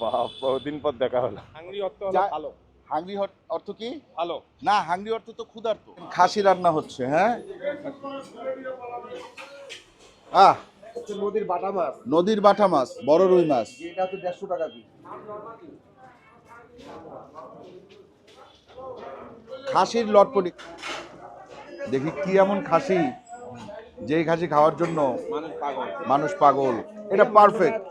বাপ বহুদিন পর দেখা হলো। হাংরি অর্থ হলো ভালো। হাংরি অর্থ কি? ভালো। না হাংরি অর্থ তো ক্ষুধার্ত। খাসি রান্না হচ্ছে হ্যাঁ? আহ নদীর বাটা মাছ। নদীর বাটা মাছ বড় রুই মাছ। এটা তো দেড়শো টাকা পিস খাসির লটপটি দেখি কি এমন খাসি যেই খাসি খাওয়ার জন্য মানুষ পাগল। মানুষ পাগল। এটা পারফেক্ট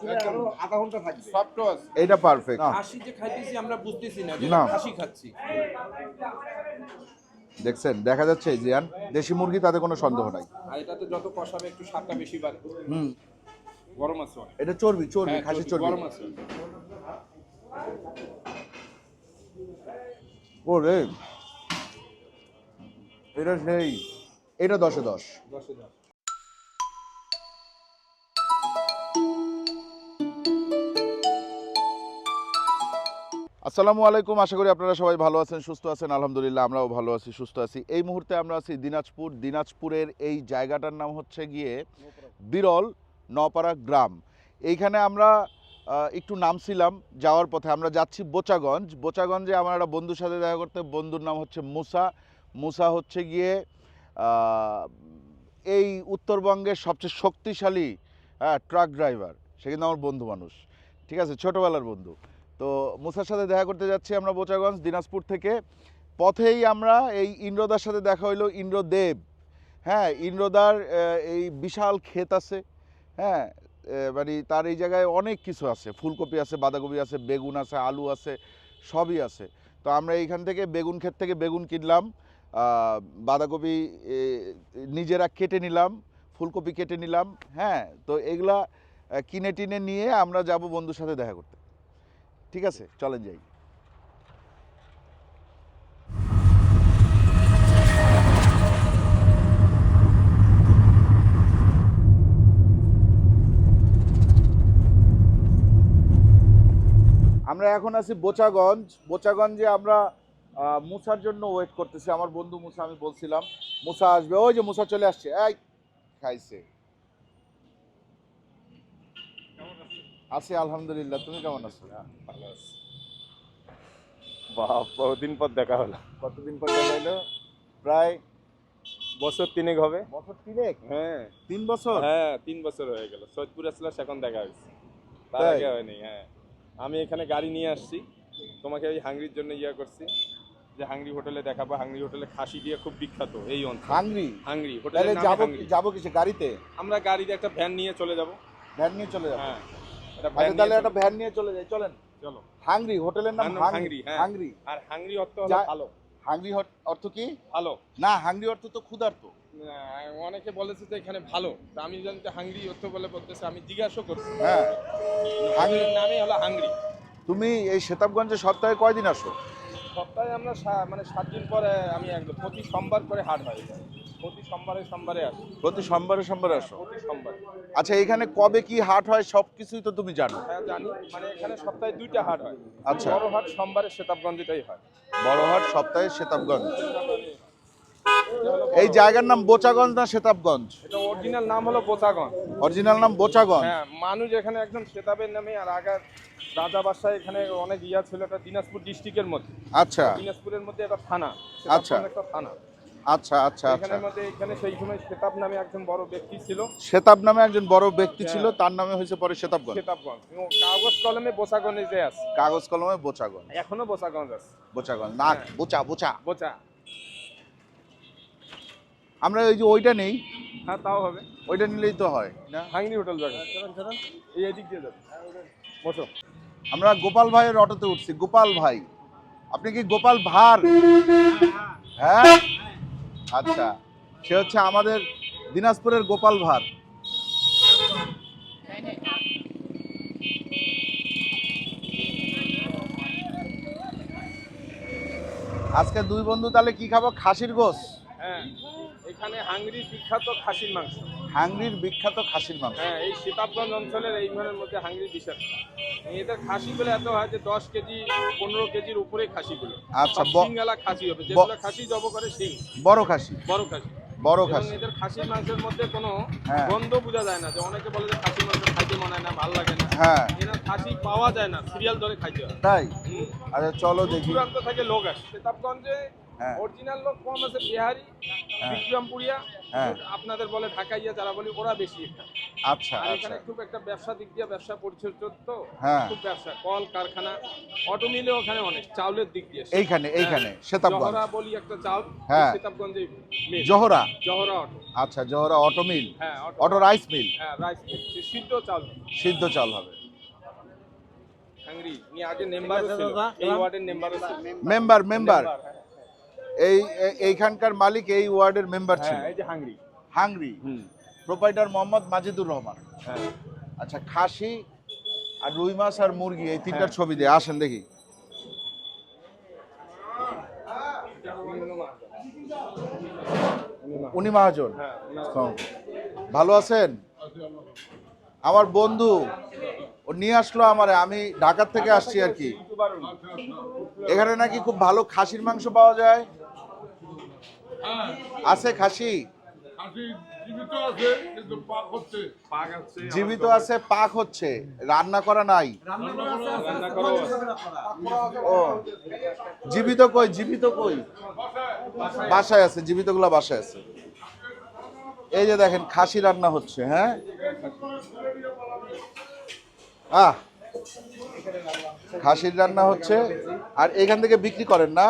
আধা ঘণ্টা থাকবে। সফট এটা পারফেক্ট খাসি যে খাইতেছি আমরা বুঝতেছি না যে। খাসি খাচ্ছি। দেখছেন দেখা যাচ্ছে জিয়ান। দেশি মুরগি তাতে কোনো সন্দেহ নাই। আর এটাতে যত কষাবে একটু স্বাদটা বেশি বাড়ে হুম। গরম আছে এটা চর্বি চর্বি হ্যাঁ, খাসি চর্বি, গরম আছে। ও রে এটা সেই এটা দশে দশ। দশে দশ। আসসালামু আলাইকুম, আশা করি আপনারা সবাই ভালো আছেন, সুস্থ আছেন, আলহামদুলিল্লাহ আমরাও ভালো আছি, সুস্থ আছি। এই মুহূর্তে আমরা আছি দিনাজপুর, দিনাজপুরের এই জায়গাটার নাম হচ্ছে গিয়ে বিরল নপাড়া গ্রাম। এইখানে আমরা একটু নামছিলাম যাওয়ার পথে, আমরা যাচ্ছি বোচাগঞ্জ। বোচাগঞ্জে আমার একটা বন্ধুর সাথে দেখা করতে, বন্ধুর নাম হচ্ছে মুসা। মুসা হচ্ছে গিয়ে এই উত্তরবঙ্গের সবচেয়ে শক্তিশালী হ্যাঁ ট্রাক ড্রাইভার। সে কিন্তু আমার বন্ধু মানুষ। ঠিক আছে? ছোটোবেলার বন্ধু। তো মুসার সাথে দেখা করতে যাচ্ছি আমরা বোচাগঞ্জ, দিনাজপুর থেকে। পথেই আমরা এই ইন্দ্রদার সাথে দেখা হইল ইন্দ্রদেব। হ্যাঁ ইন্দ্রদার এই বিশাল ক্ষেত আছে। হ্যাঁ মানে তার এই জায়গায় অনেক কিছু আছে। ফুলকপি আছে, বাঁধাকপি আছে, বেগুন আছে, আলু আছে, সবই আছে। তো আমরা এইখান থেকে বেগুন ক্ষেত থেকে বেগুন কিনলাম। বাঁধাকপি নিজেরা কেটে নিলাম, ফুলকপি কেটে নিলাম। হ্যাঁ তো এগুলা কিনে টিনে নিয়ে আমরা যাব বন্ধুর সাথে দেখা করতে। ঠিক আছে, চলেন যাই। আমরা এখন আছি বোচাগঞ্জ। বোচাগঞ্জে আমরা মুসার জন্য ওয়েট করতেছি। আমার বন্ধু মুসা আমি বলছিলাম মুসা আসবে। ওই যে মুসা চলে আসছে। এই, খাইছে। আছি আলহামদুলিল্লাহ। তুমি কেমন আছো? আছে। বাপ বহুদিন পর দেখা হলো। কতদিন পর দেখা এলো প্রায় বছর তিনেক হবে। বছর তিনেক? হ্যাঁ। তিন বছর? হ্যাঁ তিন বছর হয়ে গেল। সৈয়দপুর আসলে এখন দেখা হয়েছে। তার আগে হয়নি হ্যাঁ। আমি এখানে গাড়ি নিয়ে আসছি। তোমাকে এই হাংরির জন্য ইয়া করছি যে হাংরি হোটেলে দেখাবো। হাংরি হোটেলে খাসি দিয়ে খুব বিখ্যাত এই অঞ্চল। হাংরি? হাংরি হোটেলে যাব যাব কিসে গাড়িতে? আমরা গাড়িতে একটা ভ্যান নিয়ে চলে যাব। ভ্যান নিয়ে চলে যাব? হ্যাঁ। তাহলে একটা ভ্যান নিয়ে চলে যাই চলেন। চলো। হাংরি হোটেলের নাম হাংরি হাংরি, হ্যাঁ। আর হাংরি অর্থ ভালো। হাংরি অর্থ কি? ভালো। না হাংরি অর্থ তো ক্ষুধার্ত। অনেকে বলেছে যে এখানে ভালো। আমি জানি যে হাংরি অর্থ বলে বলতেছে আমি জিজ্ঞাসা করছি। হ্যাঁ। হাংরির নামই হলো হাংরি। তুমি এই সেতাবগঞ্জে সপ্তাহে কয়দিন আসো? সপ্তাহে আমরা মানে সাত দিন পরে আমি একদম প্রতি সোমবার করে হাট হয়। প্রতি সোমবারে সোমবারে আসি। প্রতি সোমবারে সোমবারে আসো? প্রতি সোমবার। আচ্ছা এখানে কবে কি হাট হয় সব কিছুই তো তুমি জানো। হ্যাঁ জানি। মানে এখানে সপ্তাহে দুইটা হাট হয়। আচ্ছা। বড় হাট সোমবারে সেতাবগঞ্জটাই হয়। বড় হাট সপ্তাহে সেতাবগঞ্জ। এই জায়গার নাম বোচাগঞ্জ না সেতাবগঞ্জ? এটা অরিজিনাল নাম হলো বোচাগঞ্জ। অরিজিনাল নাম বোচাগঞ্জ? হ্যাঁ মানুষ এখানে একদম সেতাবের নামে আর আগার রাজা বাদশাহ এখানে অনেক ইয়া ছিল এটা দিনাজপুর ডিস্ট্রিক্টের মধ্যে। আচ্ছা। দিনাজপুরের মধ্যে একটা থানা। আচ্ছা। একটা থানা। আচ্ছা আচ্ছা আচ্ছা। মধ্যে এখানে সেই সময় সেতাব নামে একজন বড় ব্যক্তি ছিল। সেতাব নামে একজন বড় ব্যক্তি ছিল হ্যাঁ। তার নামে হয়েছে পরে সেতাবগঞ্জ। এবং কাগজ কলমে বোচাগঞ্জে যে আছে। কাগজ কলমে বোচাগঞ্জ। এখনও বোচাগঞ্জ আছে। বোচাগঞ্জ নাক হ্যাঁ। বোচা বোচা। বোচা। আমরা ওই যে ওইটা নেই। হ্যাঁ তাও হবে। ওইটা নিলেই তো হয় না? হাংরি হোটেল যাবে চলেন চলেন। এই এদিক দিয়ে যাবে বসো। আমরা গোপাল ভাইয়ের অটোতে উঠছি। গোপাল ভাই আপনি কি গোপাল ভার হ্যাঁ? আচ্ছা সে হচ্ছে আমাদের দিনাজপুরের গোপাল ভার আজকে দুই বন্ধু তাহলে কি খাব? খাসির গোস হ্যাঁ এখানে হাংরির বিখ্যাত খাসির মাংস। হাংরির বিখ্যাত খাসির মাংস। হ্যাঁ এই সীতাবগঞ্জ অঞ্চলের এই ঘরের মধ্যে হাংরির বিশেষ এদের খাসিগুলো এত হয় যে দশ কেজি পনেরো কেজির উপরে খাসিগুলো আচ্ছা, সিঙ্গালা খাসি হবে যেগুলো খাসি জব করে সিং বড় খাসি। বড় খাসি। বড় খাসি। এদের খাসির মাংসের মধ্যে কোনো হ্যাঁ। গন্ধ বোঝা যায় না। যে অনেকে বলে যে খাসির মাংস খাইতে মনে হয় না ভালো লাগে না। হ্যাঁ। এরা খাসি পাওয়া যায় না সিরিয়াল ধরে খাইতে হয়। তাই? আচ্ছা চলো দেখি। দূরান্ত থেকে লোক আসে। প্রতাপগঞ্জে হ্যাঁ। অরিজিনাল লোক কম আছে বিহারি হ্যাঁ। বিক্রমপুরিয়া। আপনাদের বলে ঢাকাইয়া যারা বলি ওরা বেশি আচ্ছা আচ্ছা এখানে খুব একটা ব্যবসা দিক দিয়ে ব্যবসা পরিচর্যা তো হ্যাঁ। খুব ব্যবসা কল কারখানা অটো মিলে ওখানে অনেক চাউলের দিক দিয়ে এইখানে এইখানে সেতাবগঞ্জ। জহরা বলি একটা চাউল হ্যাঁ। সেতাবগঞ্জে মিল জহরা? জহরা অটো। আচ্ছা জহরা অটো মিল? হ্যাঁ অটো। Rice mill? হ্যাঁ রাইস মিল সিদ্ধ চাউল। সিদ্ধ চাল হবে। হাঙ্গরি উনি আগে মেম্বারও ছিল। এই ওয়ার্ডের মেম্বার মেম্বার হ্যাঁ। এই এইখানকার মালিক এই ওয়ার্ডের মেম্বার ছিল। হ্যাঁ এই যে হাঙ্গরি হাংরি। হুম। প্রোপাইটার মোহাম্মদ মাজিদুর রহমান। হ্যাঁ। আচ্ছা খাসি আর রুই মাছ আর মুরগি এই তিনটার ছবি দিয়ে আসেন দেখি। উনি মহাজন? হ্যাঁ। ভালো আছেন? আমার বন্ধু ও নিয়ে আসলো আমারে আমি ঢাকার থেকে আসছি আর কি। এখানে নাকি খুব ভালো খাসির মাংস পাওয়া যায়। আছে খাসি? জীবিত আছে পাক হচ্ছে। পাক আছে জীবিত আছে পাক হচ্ছে। রান্না করা নাই? ও। জীবিত কই? জীবিত কই? বাসায় আছে জীবিতগুলা বাসায় আছে। এই যে দেখেন খাসি রান্না হচ্ছে হ্যাঁ? আহ! খাসির রান্না হচ্ছে আর এখান থেকে বিক্রি করেন না?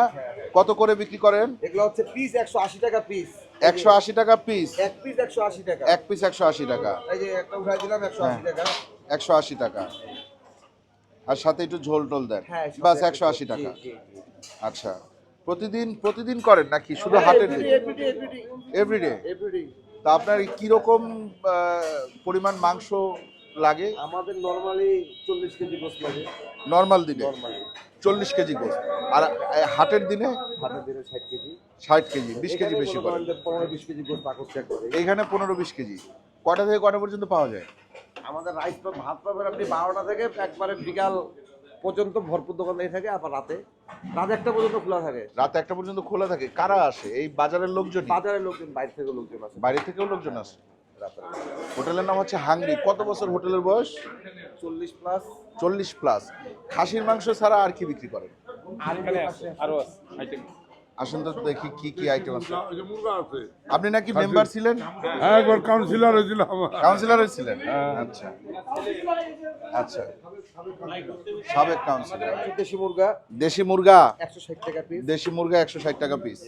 কত করে বিক্রি করেন? এগুলো হচ্ছে পিস একশো আশি টাকা পিস একশো আশি টাকা পিস এক পিস একশো আশি টাকা। এক পিস একশো আশি টাকা। এই যে একটা উঠাই দিলাম একশো আশি টাকা। একশো আশি টাকা। আর সাথে একটু ঝোল টোল দেন। হ্যাঁ বাস একশো আশি টাকা। আচ্ছা। প্রতিদিন প্রতিদিন করেন নাকি? শুধু হাটের দিন এভরিডে তা আপনার কীরকম পরিমাণ মাংস লাগে? আমাদের নর্মালি চল্লিশ কেজি গোস লাগে। নর্মাল দিনে? নর্মালি চল্লিশ কেজি গোস আর হাটের দিনে? হাতের দিনে ষাট কেজি। ষাট কেজি বিশ কেজি বেশি করে। পনেরো বিশ কেজি গোস চেক করে। এইখানে পনেরো বিশ কেজি। কটা থেকে কটা পর্যন্ত পাওয়া যায়? আমাদের রাইস ভাত পাবেন আপনি বারোটা থেকে একবারে বিকাল পর্যন্ত ভরপুর দোকান লেগে থাকে আবার রাতে। রাত একটা পর্যন্ত খোলা থাকে। রাত একটা পর্যন্ত খোলা থাকে। কারা আসে? এই বাজারের লোকজন বাজারের লোকজন বাইরে থেকে লোকজন আছে বাইরে থেকেও লোকজন আসে? হোটেলের নাম হচ্ছে হাংরি। কত বছর হোটেলের বয়স? চল্লিশ প্লাস। চল্লিশ প্লাস। খাসির মাংস ছাড়া আর কি বিক্রি করেন? আর এখানে আছে আরও আছে আইটেম আসেন তো দেখি কি কি আইটেম আছে। ওই যে মুরগা আছে। আপনি নাকি মেম্বার ছিলেন? হ্যাঁ একবার কাউন্সিলর হয়েছিল আমার। কাউন্সিলর ছিলেন? আচ্ছা। আচ্ছা। সাবেক কাউন্সিলর দেশি মুরগা। দেশি মুরগা? একশো ষাট টাকা পিস দেশি মুরগা একশো ষাট টাকা পিস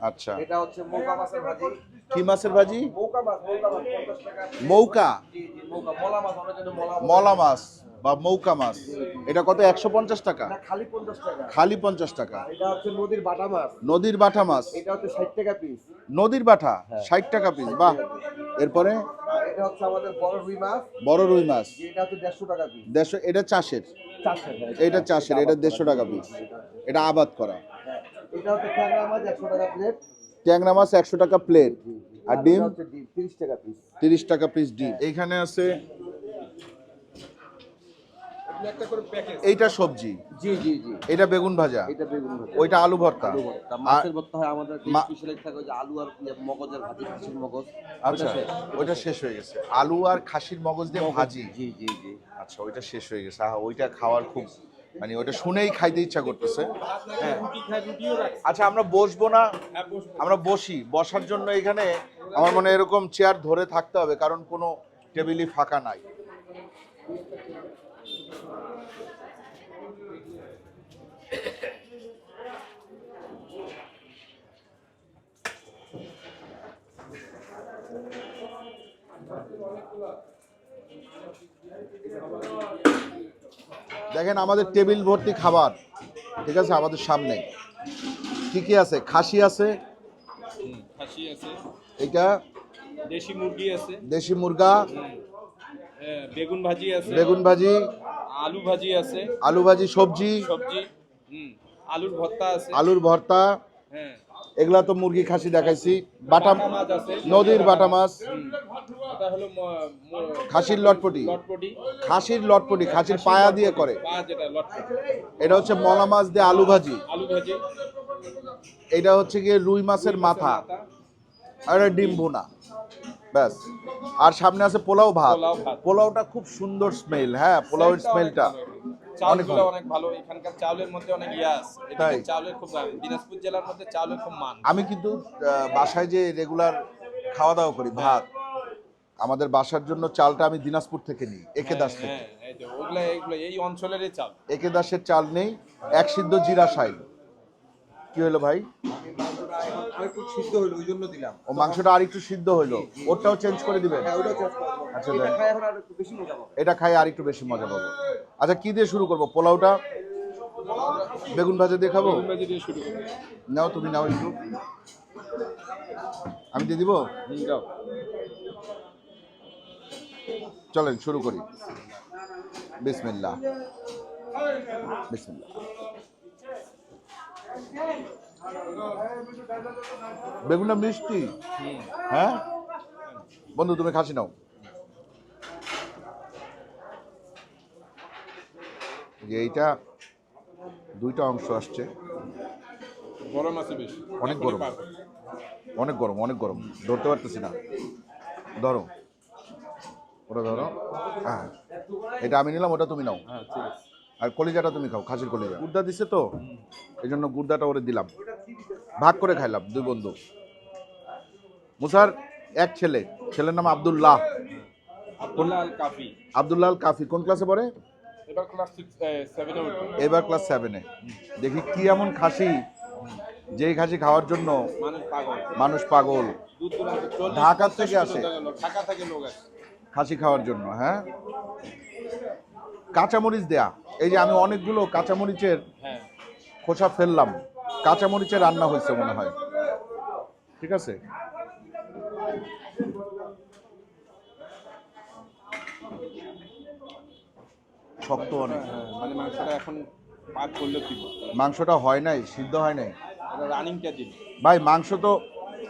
আচ্ছা। এটা হচ্ছে মৌকা মাছের ভাজি। কি মাছের ভাজি? মৌকা মাছ মৌকা মাছ পঞ্চাশ টাকা। মৌকা? জি জি মৌকা। মলা মাছ আমরা মলা। মলা মাছ বা মৌকা মাছ। এটা কত একশো পঞ্চাশ টাকা? খালি পঞ্চাশ টাকা। খালি পঞ্চাশ টাকা। এটা হচ্ছে নদীর বাটা মাছ। নদীর বাটা মাছ। এটা হচ্ছে ষাট টাকা পিস। নদীর বাটা? ষাট টাকা পিস বাহ। এরপরে? এটা হচ্ছে আমাদের বড় রুই মাছ। বড় রুই মাছ। এটা হচ্ছে দেড়শো টাকা পিস। দেড়শো এটা চাষের। চারশো এটা চাষের এটা দেড়শো টাকা পিস। এটা আবাদ করা। এটা হচ্ছে ট্যাংরা মাছ একশো টাকা প্লেট ট্যাংরা মাছ একশো টাকা প্লেট আর ডিম? হচ্ছে ডিম তিরিশ টাকা পিস তিরিশ টাকা পিস ডিম। আছে একটা করে প্যাকেজ এইটা সবজি? জি জি জি। এটা বেগুন ভাজা? এটা বেগুন ভাজা। ওইটা আলু ভর্তা? আর- মাছের ভর্তা হয় আমাদের মা- থাকে যে আলু আর ইয়ে মগজের ভাজি খাসির মগজ। আচ্ছা ওইটা শেষ। হয়ে গেছে। আলু আর খাসির মগজ দিয়ে ভাজি? জি জি জি। আচ্ছা ওইটা শেষ হয়ে গেছে। ওইটা খাওয়ার খুব মানে ওটা শুনেই খাইতে ইচ্ছা করতেছে। হ্যাঁ। আচ্ছা আমরা বসবো না। হ্যাঁ আমরা বসি। বসার জন্য এখানে আমার মনে এরকম চেয়ার ধরে থাকতে হবে কারণ কোনো টেবিলই ফাঁকা নাই। দেখেন আমাদের টেবিল ভর্তি খাবার ঠিক আছে আমাদের সামনে। কি কি আছে? খাসি আছে। খাসি আছে। এটা দেশি মুরগি আছে। দেশি মুরগা। বেগুন ভাজি আছে। বেগুন ভাজি। আলু ভাজি আছে। আলু ভাজি সবজি। সবজি হুম আলুর ভর্তা আছে। আলুর ভর্তা। হ্যাঁ। এগুলা তো মুরগি খাসি দেখাইছি। বাটা নদীর বাটা মাছ। খাসির লটপটি। খাসির লটপটি খাসির পায়া দিয়ে করে। এটা হচ্ছে মলা মাছ দিয়ে আলু ভাজি। এটা হচ্ছে গিয়ে রুই মাছের মাথা। আর ডিম ভুনা। ব্যাস। আর সামনে আছে পোলাও ভাত। পোলাওটা খুব সুন্দর স্মেল হ্যাঁ পোলাওয়ের স্মেলটা চাউলগুলো অনেক ভালো। এখানকার চাউলের মধ্যে অনেক ইয়া আছে। চাউলের খুব দাম। দিনাজপুর জেলার মধ্যে চাউলের খুব মান। আমি কিন্তু বাসায় যে রেগুলার খাওয়া দাওয়া করি ভাত আমাদের বাসার জন্য চালটা আমি দিনাজপুর থেকে নিই একে দাস থেকে হ্যাঁ এই যে ওগুলা এগুলো এই অঞ্চলেরই চাল। একে দাসের চাল নেই এক সিদ্ধ জিরা সাইল কি হলো ভাই? সিদ্ধ হইল ওই জন্য দিলাম। ও মাংসটা আর একটু সিদ্ধ হইল। ওটাও চেঞ্জ করে দিবেন? হ্যাঁ ওটাও করব আচ্ছা, এটা। খাই এখন আর একটু বেশি মজা পাবে। এটা খাই আর একটু বেশি মজা পাবো। আচ্ছা কি দিয়ে শুরু করব? পোলাওটা? বেগুন ভাজা দিয়ে খাব? বেগুন ভাজি দিয়ে শুরু করি নাও তুমি নাও একটু। আমি দিয়ে দিব। চলেন শুরু করি। বিসমিল্লাহ। বিসমিল্লাহ। বেগুনটা মিষ্টি? হ্যাঁ? বন্ধু তুমি খাসি নাও। যে এইটা দুইটা অংশ আসছে। গরম আছে বেশি। অনেক গরম। অনেক গরম অনেক গরম। ধরতে পারতেছি না। ধরো। ওটা ধরো। হ্যাঁ। এটা আমি নিলাম ওটা তুমি নাও। হ্যাঁ আর কলিজাটা তুমি খাও খাসির কলিজা। গুর্দা দিছে তো? এই জন্য গুর্দাটা ওরে দিলাম। ভাগ করে খাইলাম দুই বন্ধু। মুসার এক ছেলে। ছেলের নাম আব্দুল্লাহ। আব্দুল্লাহ আল কাফি। আব্দুল্লাহ আল কাফি। কোন ক্লাসে পড়ে? এবার ক্লাস সেভেনে এবার ক্লাস সেভেনে দেখি কি এমন খাসি যেই খাসি খাওয়ার জন্য মানুষ পাগল। ঢাকা থেকে আসে। ঢাকা থেকে লোক আসে। খাসি খাওয়ার জন্য হ্যাঁ? কাঁচামরিচ দেয়া। এই যে আমি অনেকগুলো কাঁচামরিচের হ্যাঁ। খোসা ফেললাম। কাঁচামরিচের রান্না হয়েছে মনে হয়। ঠিক আছে? শক্ত অনেক। হ্যাঁ, মানে মাংসটা এখন পাক করলে দিব মাংসটা হয় নাই সিদ্ধ হয় নাই। রানিংটা দিন। ভাই মাংস তো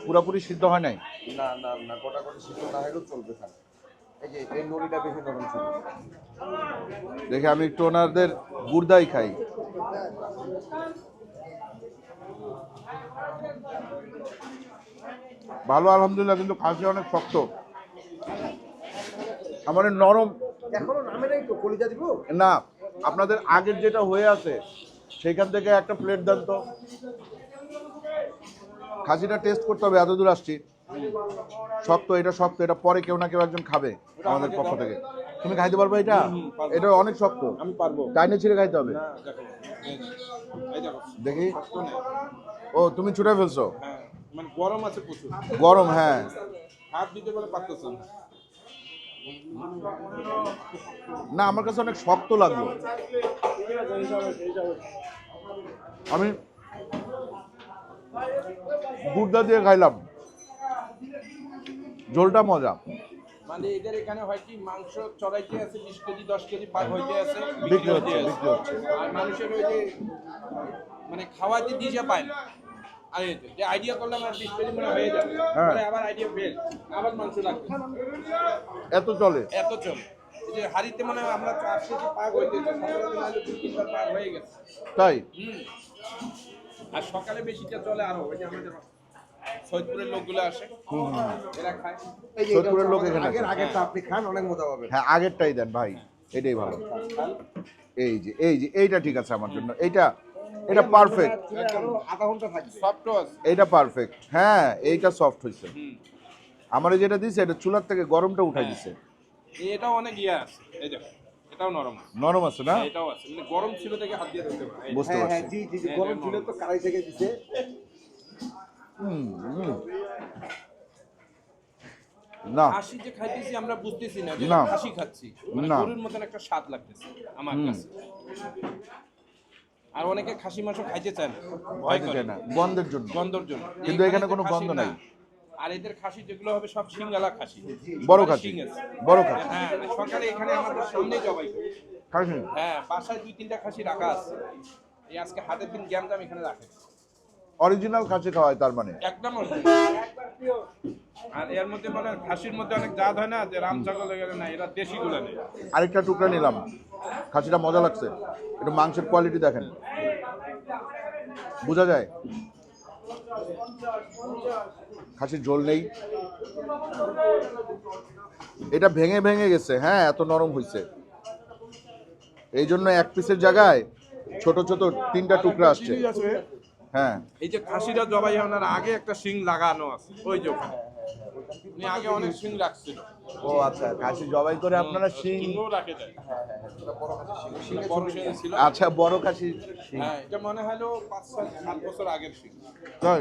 পুরোপুরি সিদ্ধ হয় নাই। না না না গোটা গোটা সিদ্ধ না হলেও চলবে খান এই যে এই নড়িটা বেশি নরম ছিল। দেখে আমি একটু ওনাদের গুড়দাই খাই। ভালো আলহামদুলিল্লাহ কিন্তু খাসি অনেক শক্ত। আমার নরম এখনও নামে নাই তো? কলিজা দিব? না আপনাদের আগের যেটা হয়ে আছে সেইখান থেকে একটা প্লেট দেন তো। খাসিটা টেস্ট করতে হবে এত দূর আসছি। শক্ত এটা শক্ত এটা পরে কেউ না কেউ একজন খাবে আমাদের পক্ষ থেকে। তুমি খাইতে পারবে এটা? এটা অনেক শক্ত। আমি পারব। টাইনে ছিঁড়ে খাইতে হবে। না দেখো ও তুমি ছুটে ফেলছো? হ্যাঁ মানে গরম আছে প্রচুর। গরম হ্যাঁ। হাত দিতে বলে পারতেছেন না আমার কাছে অনেক শক্ত লাগল আমি গুড়দা দিয়ে খাইলাম ঝোলটা মজা মানে এদের এখানে হয় কি মাংস চড়াইতে আছে বিশ কেজি দশ কেজি পাক হইতে আছে বিক্রি হচ্ছে। বিক্রি হচ্ছে। আর মানুষের ওই যে মানে খাওয়াতে দিশা পায় না আর যে আইডিয়া করলাম আর বিশ কেজি মনে হয়ে যাবে। হ্যাঁ। পরে আবার আইডিয়া ফেল আবার মাংস লাগবে। এত চলে? এত চল। এই যে হাড়িতে মানে আমরা হইতে তিনবার হয়ে গেছে। তাই? হুম। আর সকালে বেশিটা চলে আরও ওই যে আমাদের সৈয়দপুরের লোকগুলো আসে এরা খায়। এই যে সৈয়দপুরের লোক এখানে আগের আগেরটা আপনি খান অনেক মজা পাবেন। হ্যাঁ আগেরটাই দেন ভাই এটাই ভালো। এই যে এই যে এইটা ঠিক আছে আমার জন্য। এইটা এটা পারফেক্ট আধা ঘণ্টা থাকবে। সফট আছে এইটা পারফেক্ট হ্যাঁ এইটা সফট হয়েছে হুম। আমার যেটা দিছে এটা চুলার থেকে গরমটা উঠাই দিছে। এটাও অনেক ইয়ে আছে। এই দেখো এটাও নরম নরম আছে না? এটাও আছে। মানে গরম ছিল থেকে হাত দিয়ে ধরতে পারে। বুঝতে হ্যাঁ হ্যাঁ পারছি। জি জি জি গরম ছিল তো কারাই থেকে দিছে। হুম, হুম। না। খাসি যে খাইতেছি আমরা বুঝতেছি না যে না। খাসি খাচ্ছি। মানে গরুর মতন একটা স্বাদ লাগতেছে আমার কাছে। আর অনেকে খাসি মাংস খাইতে চায় ভয় করে। না। গন্ধের জন্য। গন্ধের জন্য। কিন্তু এখানে কোনো গন্ধ নাই। আর এদের খাসি যেগুলো হবে সব সিঙ্গালা খাসি। বড় মানে খাসি। বড় খাসি। হ্যাঁ সকালে এখানে আমাদের সামনে জবাই খাসি? হ্যাঁ বাসায় দুই তিনটা খাসি রাখা আছে। এই আজকে হাতের দিন জ্ঞানদাম এখানে রাখে। অরিজিনাল খাসি খাওয়ায় তার মানে? একদম। আর এর মধ্যে মানে খাসির মধ্যে অনেক জাত হয় না যে রাম ছাগল না এরা দেশি গুলো নেই। আরেকটা টুকরা নিলাম। খাসিটা মজা লাগছে। একটু মাংসের কোয়ালিটি দেখেন। বোঝা যায়? খাসির ঝোল নেই। এটা ভেঙে ভেঙে গেছে। হ্যাঁ এত নরম হয়েছে এই জন্য এক পিসের জায়গায় ছোট ছোট তিনটা টুকরা আসছে। হ্যাঁ। এই যে খাসিরা জবাই হওয়ার আগে একটা শিং লাগানো আছে ওই যে ওখানে। উনি আগে অনেক শিং রাখছিল। ও আচ্ছা খাসি জবাই করে আপনারা শিং রাখে দেয় বড় শিং ছিল। আচ্ছা বড় খাসি হ্যাঁ এটা মনে হলো পাঁচ সাত বছর আগের শিং। তাই?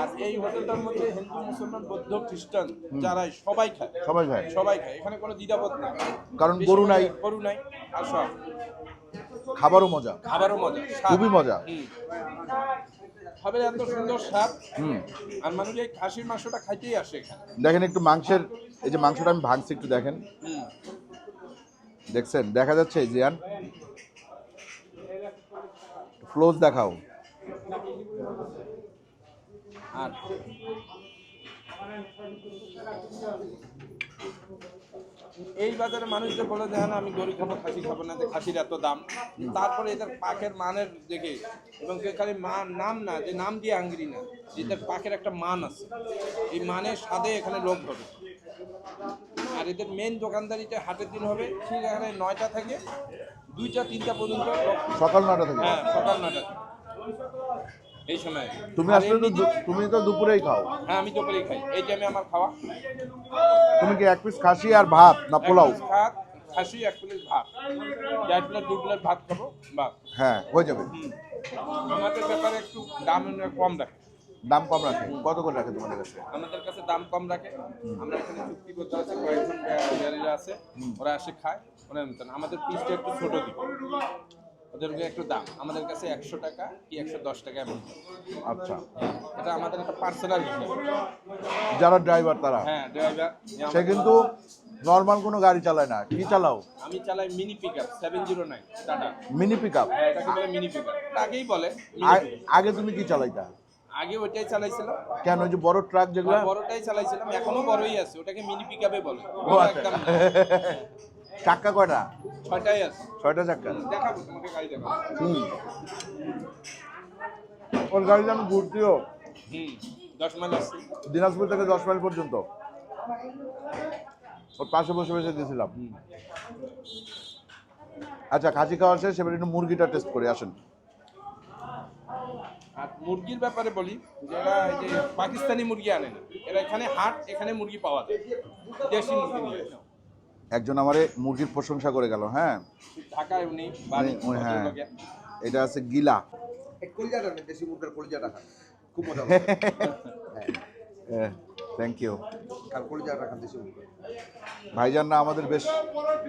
আর এই হোটেলটার মধ্যে হিন্দু মুসলমান বৌদ্ধ খ্রিস্টান যারাই সবাই খায়। সবাই খায়? সবাই খায় এখানে কোনো দ্বিধাবোধ নেই। কারণ গরু নাই। গরু নাই আর সব। খাবারও মজা। খাবারও মজা। খুবই মজা। এত সুন্দর স্বাদ। হুম। আর মানুষ এই খাসির মাংসটা খাইতেই আসে এখানে। দেখেন একটু মাংসের এই যে মাংসটা আমি ভাঙছি একটু দেখেন। দেখছেন? দেখা যাচ্ছে জিয়ান ক্লোজ দেখাও। আর এই বাজারে মানুষ যে বলে দেখেন আমি গরু খাব খাসি খাব না খাসির এত দাম। তারপরে এদের পাখের মানের দেখে এবং খালি মান নাম না যে নাম দিয়ে আঙ্গিরি না এদের পাখের একটা মান আছে। এই মানের স্বাদে এখানে লোক হবে আর এদের মেন দোকানদারিটা হাটের দিন হবে ঠিক এখানে নয়টা থেকে দুইটা তিনটা পর্যন্ত সকাল নটা থেকে? হ্যাঁ সকাল নয়টা এই সময়। তুমি আসলে তো তুমি তো দুপুরেই খাও। হ্যাঁ আমি দুপুরেই খাই। এই টাইমে আমার খাওয়া। তুমি কি এক পিস খাসি আর ভাত না পোলাও? ভাত খাসি এক প্লেট ভাত। চার প্লেট দু প্লেট ভাত খাব বাস। হ্যাঁ হয়ে যাবে। আমাদের ব্যাপারে একটু দাম কম রাখে। দাম কম রাখে? কত করে রাখে তোমাদের কাছে? আমাদের কাছে দাম কম রাখে। আমরা এখানে চুক্তিবদ্ধ আছে কয়েকজন ব্যারিরা আছে ওরা এসে খায় ওরা আমাদের পিসটা একটু ছোট দিবে ওদেরকে একটু দাম। আমাদের কাছে একশো টাকা কি একশো দশ টাকা এমন। আচ্ছা। এটা আমাদের একটা পার্সোনাল যারা ড্রাইভার তারা? হ্যাঁ ড্রাইভার সে কিন্তু নর্মাল কোনো গাড়ি চালায় না। কি চালাও? আমি চালাই mini pick up seven zero nine Tata mini pick up হ্যাঁ এটাকে বলে মিনি পিক আপ আগেই বলে আগে তুমি কি চালাইতা? আগে ওইটাই চালাইছিলাম। কেন ওই যে বড় ট্রাক যেগুলো? আর বড়টাই চালাইছিলাম। এখনও বড়ই আছে। ওটাকে মিনি পিক আপে বলে। ও আচ্ছা। একদম। চাক্কা কয়টা? ছয়টাই আছে। ছয়টা চাক্কা? দেখাবো তোমাকে গাড়ি দেখাবো। হুম। ওর গাড়িতে আমি ঘুরতিও হুম দশ মাইল আসছি দিনাজপুর থেকে দশ মাইল পর্যন্ত। ওর পাশে বসে বসে দিয়েছিলাম আচ্ছা খাসি খাওয়া শেষ এবার একটু মুরগিটা টেস্ট করে আসেন। আর মুরগির ব্যাপারে বলি যারা এই যে পাকিস্তানি মুরগি আনে না এরা এখানে হাট এখানে মুরগি পাওয়া যায়। দেশি মুরগি নিয়ে। একজন আমারে মুরগির প্রশংসা করে গেল হ্যাঁ? ঢাকায় উনি হ্যাঁ। এটা আছে গিলা। এই দেশি মুরগের কলিজাটা খুব মজা থ্যাংক ইউ আর কলিজাটা খান দেশি মুরগের। ভাইজান না আমাদের বেশ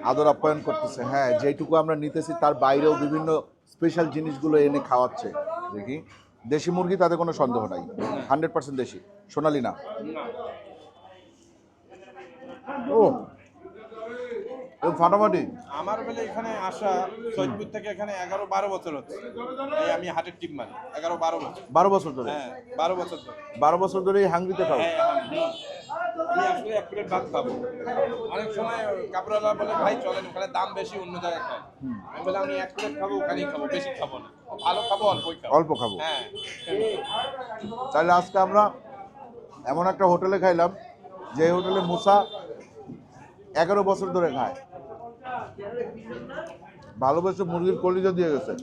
আদর আপ্যায়ন করতেছে হ্যাঁ যেটুকু আমরা নিতেছি তার বাইরেও বিভিন্ন স্পেশাল জিনিসগুলো এনে খাওয়াচ্ছে। দেখি দেশি মুরগি তাতে কোনো সন্দেহ নাই। হান্ড্রেড পার্সেন্ট দেশি। সোনালি না। ও ফাটাফাটি? আমার বেলা এখানে আসা সৈয়দপুর থেকে এখানে এগারো বারো বছর হচ্ছে। এই আমি হাটের টিপ মারি এগারো বারো বছর। বারো বছর ধরে? হ্যাঁ বারো বছর ধরে। বারো বছর ধরে এই হাঙ্গিতে খাও? হ্যাঁ, হ্যাঁ, আমি আসলে এক প্লেট ভাত খাব। অনেক সময় কাপড়ওয়ালা বলে ভাই চলেন ওখানে দাম বেশি অন্য জায়গায় খাই আমি বলে আমি এক প্লেট খাব ওখানেই খাব বেশি খাব না। ভালো খাব অল্পই খাব। অল্প খাব? হ্যাঁ। তাহলে আজকে আমরা এমন একটা হোটেলে খাইলাম যে হোটেলে মুসা এগারো বছর ধরে খায়। ভালোবেসে মুরগির কলিজা দিয়ে গেছে।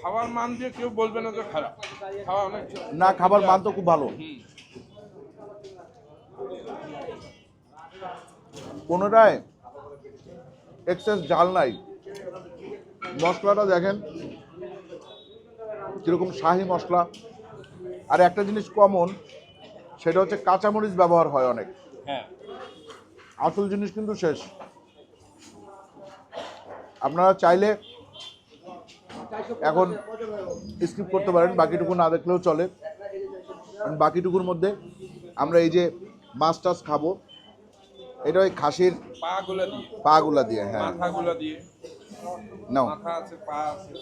খাওয়ার মান দিয়ে কেউ বলবে না যে খারাপ। খাওয়া অনেক না খাবার মান তো খুব ভালো। কোনোটায় এক্সেস জাল নাই। মশলাটা দেখেন কীরকম শাহি মশলা। আর একটা জিনিস কমন সেটা হচ্ছে কাঁচামরিচ ব্যবহার হয় অনেক। হ্যাঁ। আসল জিনিস কিন্তু শেষ। আপনারা চাইলে এখন স্কিপ করতে পারেন বাকিটুকু না দেখলেও চলে। বাকিটুকুর মধ্যে আমরা এই যে মাছ টাছ খাব এটা ওই খাসির পা গুলো দিয়ে। পাগুলা দিয়ে হ্যাঁ। মাথা দিয়ে। নাও। মাথা আছে পা আছে।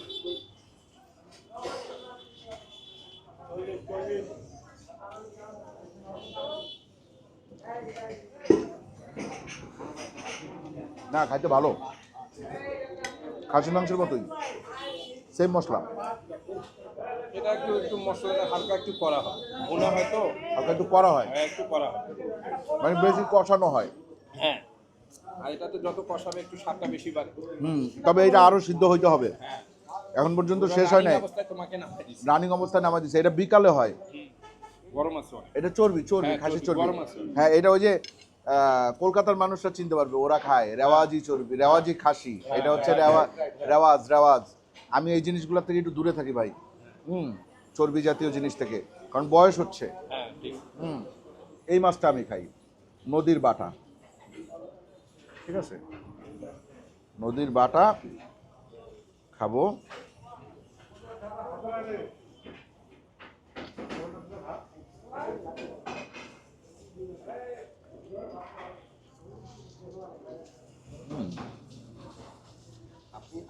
না খাইতে ভালো। খাসির মাংসের মতোই। সেম মশলা। এটা একটু একটু মশলাটা হালকা একটু করা হয়। মনে হয় তো? হালকা একটু করা হয়। হ্যাঁ, একটু করা হয়। মানে বেশি কষানো হয়। হ্যাঁ। আর এটাতে যত কষাবে একটু স্বাদটা বেশি বাড়ে। হুম তবে এটা আরও সিদ্ধ হইতে হবে। হ্যাঁ। এখন পর্যন্ত শেষ হয় নাই। রানিং অবস্থায় নামা দিচ্ছে এটা বিকালে হয়। এটা চর্বি চর্বি হ্যাঁ, খাসি চর্বি। হ্যাঁ এটা ওই যে কলকাতার মানুষরা চিনতে পারবে ওরা খায়। রেওয়াজি চর্বি রেওয়াজি খাসি। এটা হচ্ছে রেওয়া রেওয়াজ রেওয়াজ। আমি এই জিনিসগুলোর থেকে একটু দূরে থাকি ভাই। হুম। চর্বি জাতীয় জিনিস থেকে। কারণ বয়স হচ্ছে। হ্যাঁ ঠিক। হুম। এই মাছটা আমি খাই। নদীর বাটা। ঠিক আছে? নদীর বাটা খাব।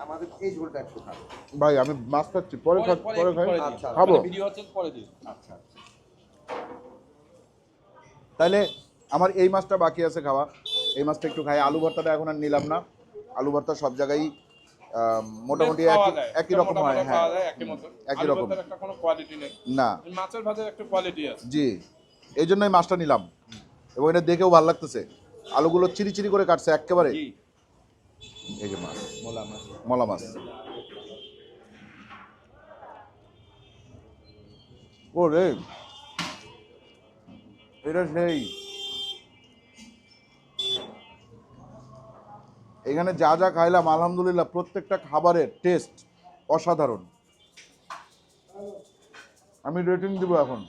আমাদের এই ঝোলটা একটু খান ভাই আমি মাছ খাচ্ছি। পরে পরে খাই। আচ্ছা, খাব। মানে ভিডিও হচ্ছে পরে দিই আচ্ছা তাহলে আমার এই মাছটা বাকি আছে খাওয়া। এই মাছটা একটু খাই। আলু ভর্তাটা এখন আর নিলাম না। আলু ভর্তা সব জায়গায় মোটামুটি একই রকম হয় হ্যাঁ একই রকম। কোনো কোয়ালিটি নেই। না। মাছের ভাতের একটা কোয়ালিটি আছে। জি এই জন্যই মাছটা নিলাম। এবং এটা দেখেও ভালো লাগতেছে। আলুগুলো চিরি চিরি করে কাটছে একেবারে। এই যে মাছ। মোলা মাছ। মলা মাছ। ও রে এটা সেই। এখানে যা যা খাইলাম আলহামদুলিল্লাহ প্রত্যেকটা খাবারের টেস্ট অসাধারণ। আমি রেটিং দিব এখন।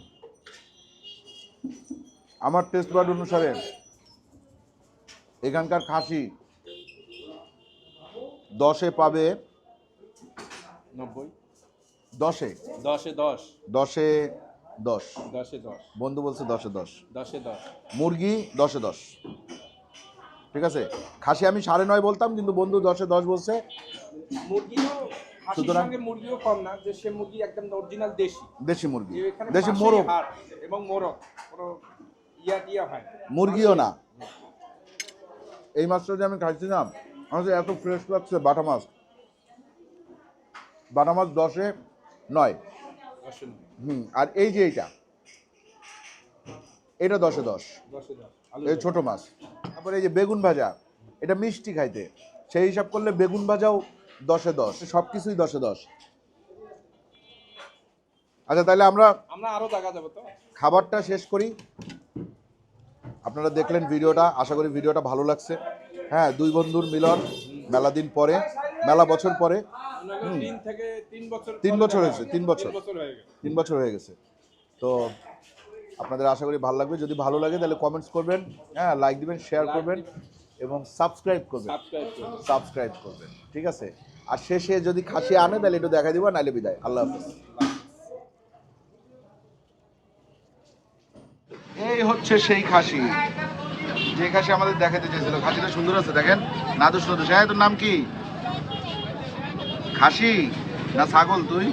আমার টেস্ট বার্ড অনুসারে এখানকার খাসি দশে পাবে নব্বই। দশে? দশে দশ। দশে দশ। দশে দশ। বন্ধু বলছে দশে দশ। দশে দশ। মুরগি দশে দশ। ঠিক আছে? খাসি আমি সাড়ে নয় বলতাম কিন্তু বন্ধু দশে দশ বলছে। সুতরাং- মুরগিও কম না যে সে মুরগি একদম অরিজিনাল দেশি। দেশি মুরগি। দেশি মোরগ। এবং মোরগ ইয়া টিয়া হয় মুরগিও না। এই মাছটা যে আমি খাইছিলাম আমার এত ফ্রেশ লাগছে বাটা মাছ। বাটা মাছ দশে নয়। হুম আর এই যে এইটা এটা দশে দশ। দশে দশ। এই ছোট মাছ। তারপরে এই যে বেগুন ভাজা এটা মিষ্টি খাইতে। সেই হিসাব করলে বেগুন ভাজাও দশে দশ সব কিছুই দশে দশ। আচ্ছা তাহলে আমরা আমরা আরও জায়গা যাব তো। খাবারটা শেষ করি। আপনারা দেখলেন ভিডিওটা আশা করি ভিডিওটা ভালো লাগছে। হ্যাঁ দুই বন্ধুর মিলন মেলা দিন পরে মেলা বছর পরে। তিন বছর তিন বছর হয়েছে, তিন বছর। তিন বছর হয়ে গেছে। তো আপনাদের আশা করি ভালো লাগবে। যদি ভালো লাগে তাহলে কমেন্টস করবেন হ্যাঁ লাইক দিবেন শেয়ার করবেন এবং সাবস্ক্রাইব করবেন। সাবস্ক্রাইব করবেন। ঠিক আছে? আর শেষে যদি খাসি আনে তাহলে একটু দেখা দিব নাইলে বিদায়। আল্লাহ হাফিজ। এই হচ্ছে সেই খাসি। যে খাসি আমাদের দেখাতে চেয়েছিল। খাসিটা সুন্দর আছে দেখেন। না নাদুস নাদুস হ্যাঁ তোর নাম কি? খাসি না ছাগল তুই?